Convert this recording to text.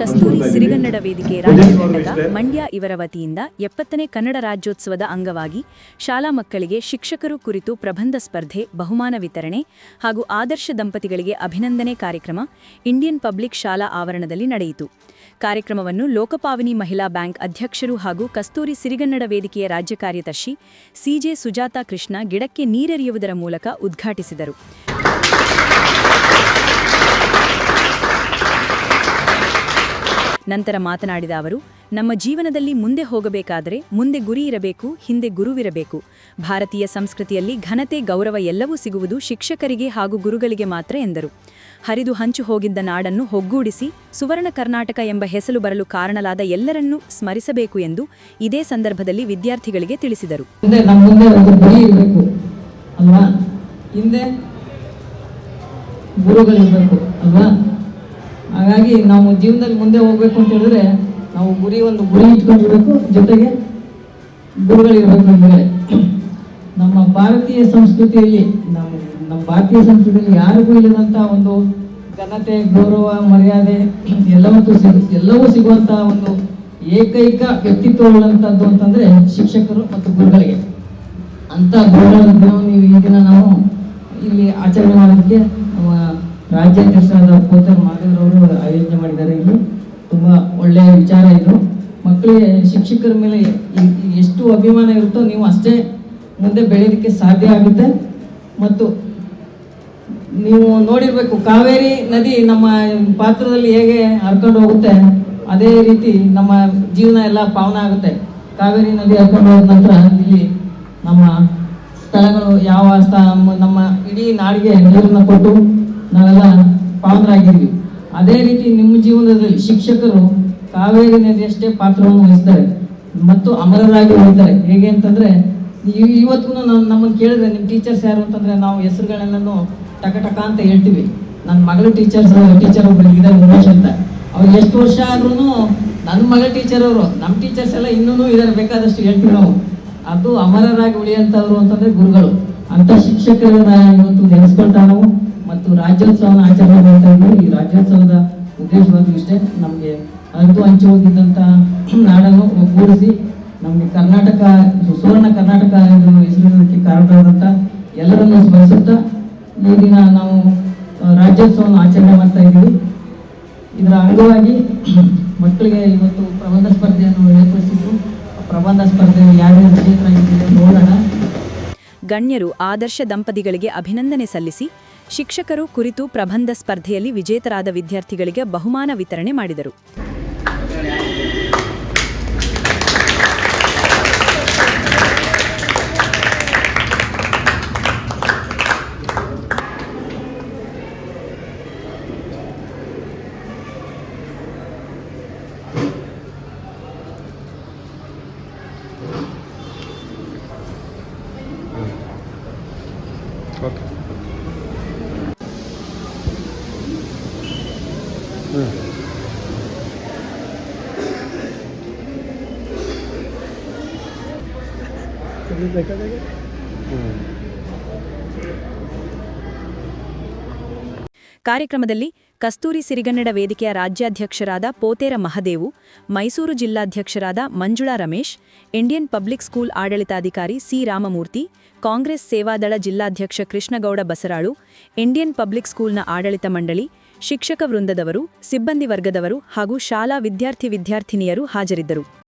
ಕಸ್ತೂರಿ ಸಿರಿಗನ್ನಡ ವೇದಿಕೆ ರಾಜ್ಯ ಘಟಕ ಮಂಡ್ಯ ಇವರ ವತಿಯಿಂದ ಎಪ್ಪತ್ತನೇ ಕನ್ನಡ ರಾಜ್ಯೋತ್ಸವದ ಅಂಗವಾಗಿ ಶಾಲಾ ಮಕ್ಕಳಿಗೆ ಶಿಕ್ಷಕರು ಕುರಿತು ಪ್ರಬಂಧ ಸ್ಪರ್ಧೆ, ಬಹುಮಾನ ವಿತರಣೆ ಹಾಗೂ ಆದರ್ಶ ದಂಪತಿಗಳಿಗೆ ಅಭಿನಂದನೆ ಕಾರ್ಯಕ್ರಮ ಇಂಡಿಯನ್ ಪಬ್ಲಿಕ್ ಶಾಲಾ ಆವರಣದಲ್ಲಿ ನಡೆಯಿತು. ಕಾರ್ಯಕ್ರಮವನ್ನು ಲೋಕಪಾವನಿ ಮಹಿಳಾ ಬ್ಯಾಂಕ್ ಅಧ್ಯಕ್ಷರು ಹಾಗೂ ಕಸ್ತೂರಿ ಸಿರಿಗನ್ನಡ ವೇದಿಕೆಯ ರಾಜ್ಯ ಕಾರ್ಯದರ್ಶಿ ಸಿಜೆ ಸುಜಾತಾ ಕೃಷ್ಣ ಗಿಡಕ್ಕೆ ನೀರೆರಿಯುವುದರ ಮೂಲಕ ಉದ್ಘಾಟಿಸಿದರು. ನಂತರ ಮಾತನಾಡಿದ ಅವರು, ನಮ್ಮ ಜೀವನದಲ್ಲಿ ಮುಂದೆ ಹೋಗಬೇಕಾದರೆ ಮುಂದೆ ಗುರಿ ಇರಬೇಕು, ಹಿಂದೆ ಗುರುವಿರಬೇಕು. ಭಾರತೀಯ ಸಂಸ್ಕೃತಿಯಲ್ಲಿ ಘನತೆ, ಗೌರವ ಎಲ್ಲವೂ ಸಿಗುವುದು ಶಿಕ್ಷಕರಿಗೆ ಹಾಗೂ ಗುರುಗಳಿಗೆ ಮಾತ್ರ ಎಂದರು. ಹರಿದು ಹಂಚು ಹೋಗಿದ್ದ ನಾಡನ್ನು ಒಗ್ಗೂಡಿಸಿ ಸುವರ್ಣ ಕರ್ನಾಟಕ ಎಂಬ ಹೆಸರು ಬರಲು ಕಾರಣಲಾದ ಎಲ್ಲರನ್ನೂ ಸ್ಮರಿಸಬೇಕು ಎಂದು ಇದೇ ಸಂದರ್ಭದಲ್ಲಿ ವಿದ್ಯಾರ್ಥಿಗಳಿಗೆ ತಿಳಿಸಿದರು. ಗುರುಗಳಿರ್ಬೇಕು, ಅಲ್ವಾ? ಹಾಗಾಗಿ ನಾವು ಜೀವನದಲ್ಲಿ ಮುಂದೆ ಹೋಗ್ಬೇಕು ಅಂತ ಹೇಳಿದ್ರೆ ನಾವು ಗುರಿ ಒಂದು ಗುರಿ ಇಟ್ಕೊಂಡಿರ್ಬೇಕು. ಜೊತೆಗೆ ಗುರುಗಳಿರ್ಬೇಕು ಅಂದ್ರೆ ನಮ್ಮ ಭಾರತೀಯ ಸಂಸ್ಕೃತಿಯಲ್ಲಿ, ನಮ್ಮ ನಮ್ಮ ಭಾರತೀಯ ಸಂಸ್ಕೃತಿಯಲ್ಲಿ ಯಾರಿಗೂ ಇಲ್ಲದಂತ ಒಂದು ಘನತೆ, ಗೌರವ, ಮರ್ಯಾದೆ ಎಲ್ಲವಂತೂ ಸಿಗ, ಎಲ್ಲವೂ ಸಿಗುವಂತ ಒಂದು ಏಕೈಕ ವ್ಯಕ್ತಿತ್ವಗಳಂತದ್ದು ಅಂತಂದ್ರೆ ಶಿಕ್ಷಕರು ಮತ್ತು ಗುರುಗಳಿಗೆ. ಅಂತ ಗುರುಗಳ ದಿನವನ್ನು ನೀವು ಇಲ್ಲಿ ಆಚರಣೆ ಮಾಡೋದಕ್ಕೆ ನಮ್ಮ ರಾಜ್ಯಾಧ್ಯಕ್ಷರಾದ ಪೋತರ್ ಮಾದೇವರವರು ಆಯೋಜನೆ ಮಾಡಿದ್ದಾರೆ. ಇಲ್ಲಿ ತುಂಬಾ ಒಳ್ಳೆಯ ವಿಚಾರ ಇದು. ಮಕ್ಕಳಿಗೆ, ಶಿಕ್ಷಕರ ಮೇಲೆ ಎಷ್ಟು ಅಭಿಮಾನ ಇರುತ್ತೋ ನೀವು ಅಷ್ಟೇ ಮುಂದೆ ಬೆಳೆಯೋದಕ್ಕೆ ಸಾಧ್ಯ ಆಗುತ್ತೆ. ಮತ್ತು ನೀವು ನೋಡಿರಬೇಕು, ಕಾವೇರಿ ನದಿ ನಮ್ಮ ಪಾತ್ರದಲ್ಲಿ ಹೇಗೆ ಹರ್ಕೊಂಡು ಹೋಗುತ್ತೆ, ಅದೇ ರೀತಿ ನಮ್ಮ ಜೀವನ ಎಲ್ಲ ಪಾವನ ಆಗುತ್ತೆ. ಕಾವೇರಿ ನದಿ ಹರ್ಕೊಂಡು ಹೋದ ನಂತರ ಇಲ್ಲಿ ನಮ್ಮ ಸ್ಥಳಗಳು ಯಾವ ಸ್ಥ ನಮ್ಮ ಇಡೀ ನಾಡಿಗೆ ನೀರನ್ನು ಕೊಟ್ಟು ನಾವೆಲ್ಲ ಪಾತ್ರರಾಗಿದ್ವಿ. ಅದೇ ರೀತಿ ನಿಮ್ಮ ಜೀವನದಲ್ಲಿ ಶಿಕ್ಷಕರು ಕಾವೇರಿ ನದಿಯಷ್ಟೇ ಪಾತ್ರವನ್ನು ವಹಿಸ್ತಾರೆ ಮತ್ತು ಅಮರರಾಗಿ ಉಳಿತಾರೆ. ಹೇಗೆ ಅಂತಂದ್ರೆ ಇವತ್ತಿಗೂ ನಾನು ನಮ್ಮನ್ನು ಕೇಳಿದ್ರೆ ನಿಮ್ಮ ಟೀಚರ್ಸ್ ಯಾರು ಅಂತಂದ್ರೆ ನಾವು ಹೆಸರುಗಳೆಲ್ಲನೂ ಟಕ ಅಂತ ಹೇಳ್ತೀವಿ. ನನ್ನ ಮಗಳ ಟೀಚರ್ಸ್ ಟೀಚರ್ ಒಬ್ಬರಿದ್ದಾರೆ ಉಮೇಶ್ ಅಂತ. ಅವ್ರು ಎಷ್ಟು ವರ್ಷ ಆದ್ರೂ ನನ್ನ ಮಗಳ ಟೀಚರ್ ಅವರು, ನಮ್ಮ ಟೀಚರ್ಸ್ ಎಲ್ಲ ಇನ್ನೂ ಇದ್ದಾರೆ, ಬೇಕಾದಷ್ಟು ಹೇಳ್ತೀವಿ ನಾವು. ಅದು ಅಮರರಾಗಿ ಉಳಿಯಂತವ್ರು ಅಂತಂದ್ರೆ ಗುರುಗಳು. ಅಂತ ಶಿಕ್ಷಕರನ್ನ ಇವತ್ತು ನೆನೆಸ್ಕೊಳ್ತಾ ನಾವು. ಮತ್ತು ರಾಜ್ಯೋತ್ಸವನ ಆಚರಣೆ ಮಾಡ್ತಾ ಈ ರಾಜ್ಯೋತ್ಸವದ ಉದ್ದೇಶವಾದ ಇಷ್ಟೇ, ನಮಗೆ ಅರ್ಧ ಹಂಚಿ ಹೋಗಿದ್ದಂಥ ನಾಡನ್ನು ಒಗ್ಗೂಡಿಸಿ, ನಮಗೆ ಕರ್ನಾಟಕ, ಸುವರ್ಣ ಕರ್ನಾಟಕ ಎಂದು ಹೆಸರಿಡೋದಕ್ಕೆ ಕಾರಣರಾದಂಥ ಎಲ್ಲರನ್ನು ಸ್ಮರಿಸುತ್ತಾ ಈ ದಿನ ನಾವು ರಾಜ್ಯೋತ್ಸವವನ್ನು ಆಚರಣೆ ಮಾಡ್ತಾ ಇದ್ದೀವಿ. ಇದರ ಅಂಗವಾಗಿ ಮಕ್ಕಳಿಗೆ ಇವತ್ತು ಪ್ರಬಂಧ ಸ್ಪರ್ಧೆಯನ್ನು ಏರ್ಪಡಿಸಿದ್ರು ಆ ಪ್ರಬಂಧ ಸ್ಪರ್ಧೆ ಯಾರ್ಯಾರು ವಿಜೇತರಾಗಿದ್ದಾರೆ ನೋಡೋಣ. ಗಣ್ಯರು ಆದರ್ಶ ದಂಪತಿಗಳಿಗೆ ಅಭಿನಂದನೆ ಸಲ್ಲಿಸಿ ಶಿಕ್ಷಕರು ಕುರಿತು ಪ್ರಬಂಧ ಸ್ಪರ್ಧೆಯಲ್ಲಿ ವಿಜೇತರಾದ ವಿದ್ಯಾರ್ಥಿಗಳಿಗೆ ಬಹುಮಾನ ವಿತರಣೆ ಮಾಡಿದರು. ಕಾರ್ಯಕ್ರಮದಲ್ಲಿ ಕಸ್ತೂರಿ ಸಿರಿಗನ್ನಡ ವೇದಿಕೆಯ ರಾಜ್ಯಾಧ್ಯಕ್ಷರಾದ Pothera Mahadevu, Mysuru ಜಿಲ್ಲಾಧ್ಯಕ್ಷರಾದ Manjula Ramesh, Indian public school ಆಡಳಿತಾಧಿಕಾರಿ ಸಿ ರಾಮಮೂರ್ತಿ, ಕಾಂಗ್ರೆಸ್ ಸೇವಾದಳ ಜಿಲ್ಲಾಧ್ಯಕ್ಷ ಕೃಷ್ಣಗೌಡ ಬಸರಾಳು, ಇಂಡಿಯನ್ ಪಬ್ಲಿಕ್ ಸ್ಕೂಲ್ನ ಆಡಳಿತ ಮಂಡಳಿ ಶಿಕ್ಷಕ ವೃಂದದವರು ಸಿಬ್ಬಂದಿ ವರ್ಗದವರು ಹಾಗೂ ಶಾಲಾ ವಿದ್ಯಾರ್ಥಿ ವಿದ್ಯಾರ್ಥಿನಿಯರು ಹಾಜರಿದ್ದರು.